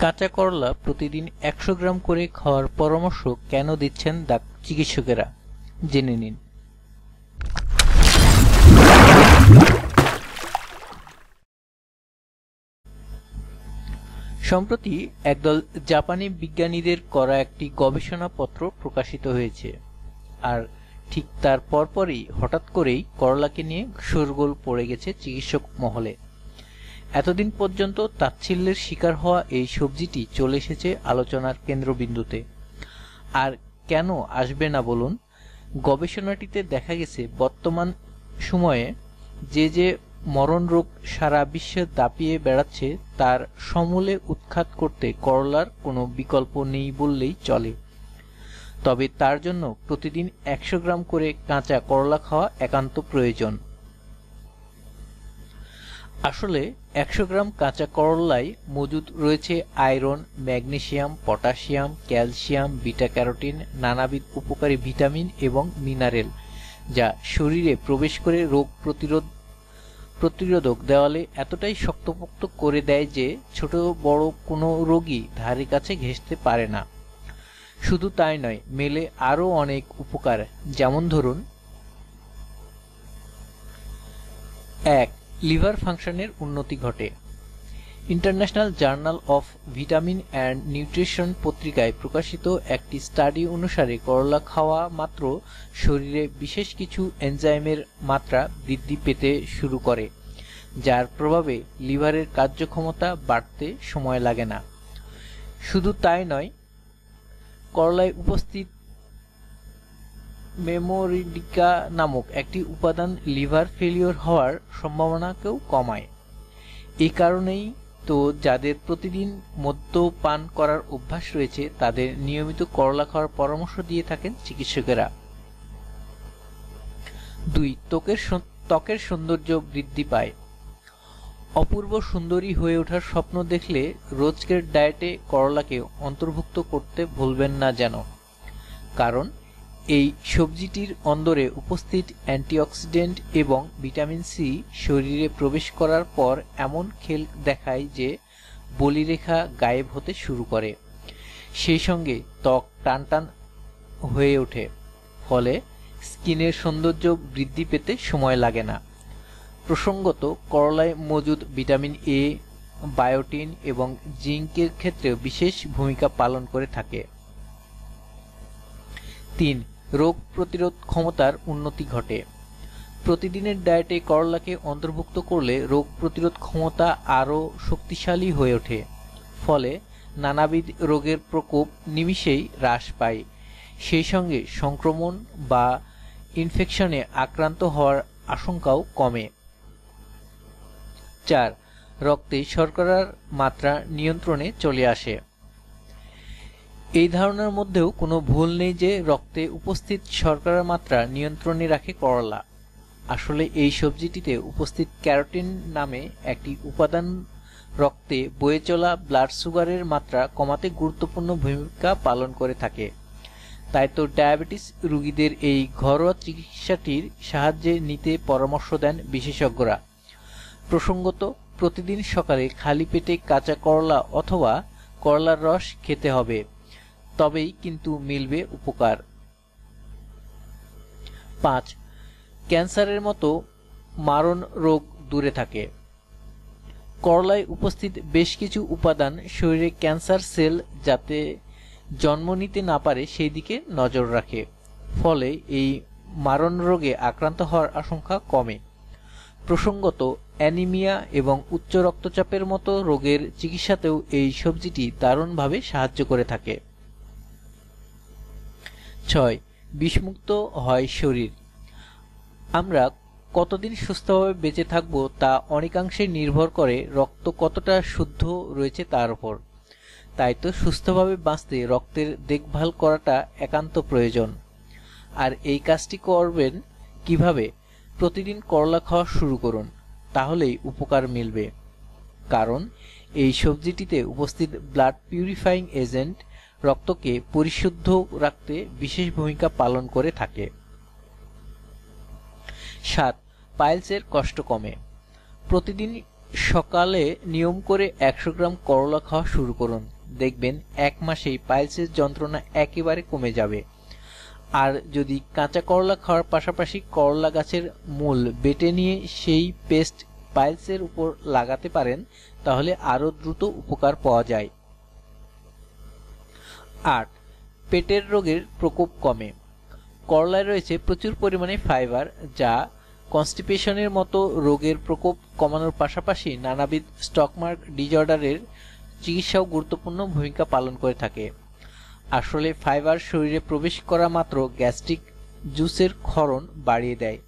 কাঁচা করলা প্রতিদিন একশো গ্রাম করে খাওয়ার পরামর্শ কেন দিচ্ছেন ডাক চিকিৎসকেরা? জেনে নিন। সম্প্রতি একদল জাপানি বিজ্ঞানীদের করা একটি গবেষণাপত্র প্রকাশিত হয়েছে। আর ঠিক তার পরপরই হঠাৎ করেই করলাকে নিয়ে শোরগোল পড়ে গেছে চিকিৎসক মহলে। এতদিন পর্যন্ত তাচ্ছিল্যের শিকার হওয়া এই সবজিটি চলে এসেছে আলোচনার কেন্দ্রবিন্দুতে। আর কেন আসবে না বলুন? গবেষণাটিতে দেখা গেছে, বর্তমান সময়ে যে যে মরণ রোগ সারা বিশ্বে দাপিয়ে বেড়াচ্ছে, তার সমূলে উৎখাত করতে করলার কোনো বিকল্প নেই বললেই চলে। তবে তার জন্য প্রতিদিন একশো গ্রাম করে কাঁচা করলা খাওয়া একান্ত প্রয়োজন। আসলে একশো গ্রাম কাঁচা করলায় মজুদ রয়েছে iron, magnesium potassium calcium beta carotene নানাবিধ উপকারী ভিটামিন এবং মিনারেল, যা শরীরে প্রবেশ করে রোগ প্রতিরোধ, প্রতিরোধক দেওয়ালে এতটাই শক্তপোক্ত করে দেয় যে ছোট বড় কোনো রোগী ধারে কাছে ঘেঁষতে পারে না। শুধু তাই নয়, মেলে আরও অনেক উপকার, যেমন ধরুন, এক লিভার ফাংশনের উন্নতি ঘটে। International journal of vitamin and nutrition পত্রিকায় প্রকাশিত একটি স্টাডি অনুসারে করলা খাওয়া মাত্র শরীরে বিশেষ কিছু এনজাইমের মাত্রা বৃদ্ধি পেতে শুরু করে, যার প্রভাবে লিভারের কার্যক্ষমতা বাড়তে সময় লাগে না। শুধু তাই নয়, করলায় উপস্থিত মেমোরিডিকা নামক একটি উপাদান লিভার ফেলিওর হওয়ার সম্ভাবনাকেও কমায়। এই কারণেই তো যাদের প্রতিদিন মদ্যপান করার অভ্যাস রয়েছে, তাদের নিয়মিত করলা খাওয়ার পরামর্শ দিয়ে থাকেন চিকিৎসকেরা। দুই, ত্বকের ত্বকের সৌন্দর্য বৃদ্ধি পায়। অপূর্ব সুন্দরী হয়ে ওঠার স্বপ্ন দেখলে রোজকের ডায়েটে করলাকে অন্তর্ভুক্ত করতে ভুলবেন না যেন। কারণ এই সবজিটির অন্দরে উপস্থিত অ্যান্টিঅক্সিডেন্ট এবং ভিটামিন সি শরীরে প্রবেশ করার পর এমন খেল দেখায় যে বলিরেখা গায়েব হতে শুরু করে। সেই সঙ্গে ত্বক টানটান হয়ে ওঠে, ফলে স্কিনের সৌন্দর্য বৃদ্ধি পেতে সময় লাগে না। প্রসঙ্গত, করলায় মজুদ ভিটামিন এ, বায়োটিন এবং জিঙ্কের ক্ষেত্রে বিশেষ ভূমিকা পালন করে থাকে। তিন রোগ প্রতিরোধ ক্ষমতার উন্নতি ঘটে। প্রতিদিনের ডায়েটে করলাকে অন্তর্ভুক্ত করলে রোগ প্রতিরোধ ক্ষমতা আরও শক্তিশালী হয়ে ওঠে। ফলে নানাবিধ রোগের প্রকোপ নিমিষেই হ্রাস পায়। সেই সঙ্গে সংক্রমণ বা ইনফেকশনে আক্রান্ত হওয়ার আশঙ্কাও কমে। চার, রক্তে শর্করার মাত্রা নিয়ন্ত্রণে চলে আসে। এই ধারণার মধ্যেও কোনো ভুল নেই যে রক্তে উপস্থিত শর্করার মাত্রা নিয়ন্ত্রণে রাখে করলা। আসলে এই সবজিটিতে উপস্থিত ক্যারোটিন নামে একটি উপাদান রক্তে বয়ে চলা ব্লাড সুগারের মাত্রা কমাতে গুরুত্বপূর্ণ ভূমিকা পালন করে থাকে। তাই তো ডায়াবেটিস রোগীদের এই ঘরোয়া চিকিৎসাটির সাহায্যে নিতে পরামর্শ দেন বিশেষজ্ঞরা। প্রসঙ্গত, প্রতিদিন সকালে খালি পেটে কাঁচা করলা অথবা করলার রস খেতে হবে। তবেই কিন্তু মিলবে উপকার। পাঁচ, ক্যান্সারের মতো মারণ রোগ দূরে থাকে। করলায় উপস্থিত বেশ কিছু উপাদান শরীরে ক্যান্সার সেল যাতে জন্ম নিতে না পারে সেই দিকে নজর রাখে। ফলে এই মারণ রোগে আক্রান্ত হওয়ার আশঙ্কা কমে। প্রসঙ্গত, অ্যানিমিয়া এবং উচ্চ রক্তচাপের মতো রোগের চিকিৎসাতেও এই সবজিটি দারুণভাবে সাহায্য করে থাকে। ছয়, বিষমুক্ত হয় শরীর। আমরা কতদিন সুস্থভাবে বেঁচে থাকব তা অনেকাংশে নির্ভর করে রক্ত কতটা শুদ্ধ রয়েছে তার উপর। তাই তো সুস্থভাবে বাঁচতে রক্তের দেখভাল করাটা একান্ত প্রয়োজন। আর এই কাজটি করবেন কীভাবে? প্রতিদিন করলা খাওয়া শুরু করুন, তাহলেই উপকার মিলবে। কারণ এই সবজিটিতে উপস্থিত ব্লাড পিউরিফাইং এজেন্ট রক্তকে পরিশুদ্ধ রাখতে বিশেষ ভূমিকা পালন করে থাকে। সাত, পাইলসের কষ্ট কমে। প্রতিদিন সকালে নিয়ম করে একশো গ্রাম করলা খাওয়া শুরু করুন। দেখবেন এক মাসেই পাইলসের যন্ত্রণা একেবারে কমে যাবে। আর যদি কাঁচা করলা খাওয়ার পাশাপাশি করলা গাছের মূল বেটে নিয়ে সেই পেস্ট পাইলসের উপর লাগাতে পারেন, তাহলে আরও দ্রুত উপকার পাওয়া যায়। আট। পেটের রোগের প্রকোপ কমে। করলায় রয়েছে প্রচুর পরিমাণে ফাইবার যা কনস্টিপেশনের মতো রোগের প্রকোপ কমানোর পাশাপাশি নানাবিধ স্টকমার্ক ডিজঅর্ডারের চিকিৎসাও গুরুত্বপূর্ণ ভূমিকা পালন করে থাকে। আসলে ফাইবার শরীরে প্রবেশ করা মাত্র গ্যাস্ট্রিক জুসের ক্ষরণ বাড়িয়ে দেয়,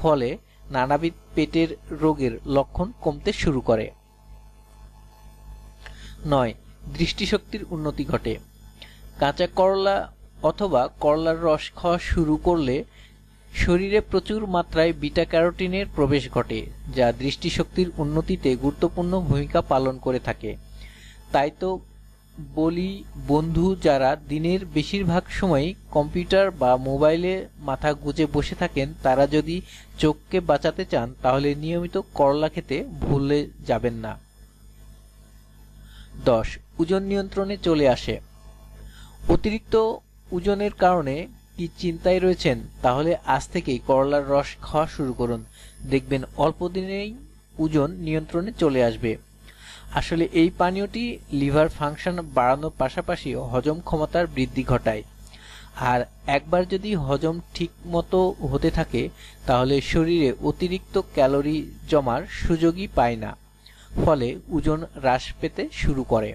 ফলে নানাবিধ পেটের রোগের লক্ষণ কমতে শুরু করে। নয়, দৃষ্টিশক্তির উন্নতি ঘটে। কাঁচা করলা অথবা করলার রস খাওয়া শুরু করলে শরীরে প্রচুর মাত্রায় বিটা ক্যারোটিনের প্রবেশ ঘটে, যা দৃষ্টিশক্তির উন্নতিতে গুরুত্বপূর্ণ ভূমিকা পালন করে থাকে। তাই তো বলি, বন্ধু যারা দিনের বেশিরভাগ সময় কম্পিউটার বা মোবাইলে মাথা গুজে বসে থাকেন, তারা যদি চোখকে বাঁচাতে চান, তাহলে নিয়মিত করলা খেতে ভুলে যাবেন না। দশ, ওজন নিয়ন্ত্রণে চলে আসে। অতিরিক্ত ওজনের কারণে কি চিন্তায় রয়েছেন? তাহলে আজ থেকেই করলার রস খাওয়া শুরু করুন। দেখবেন অল্প দিনেই ওজন নিয়ন্ত্রণে চলে আসবে। আসলে এই পানীয়টি লিভার ফাংশন বাড়ানোর পাশাপাশি হজম ক্ষমতার বৃদ্ধি ঘটায়। আর একবার যদি হজম ঠিক মতো হতে থাকে, তাহলে শরীরে অতিরিক্ত ক্যালোরি জমার সুযোগই পায় না। ফলে ওজন হ্রাস পেতে শুরু করে।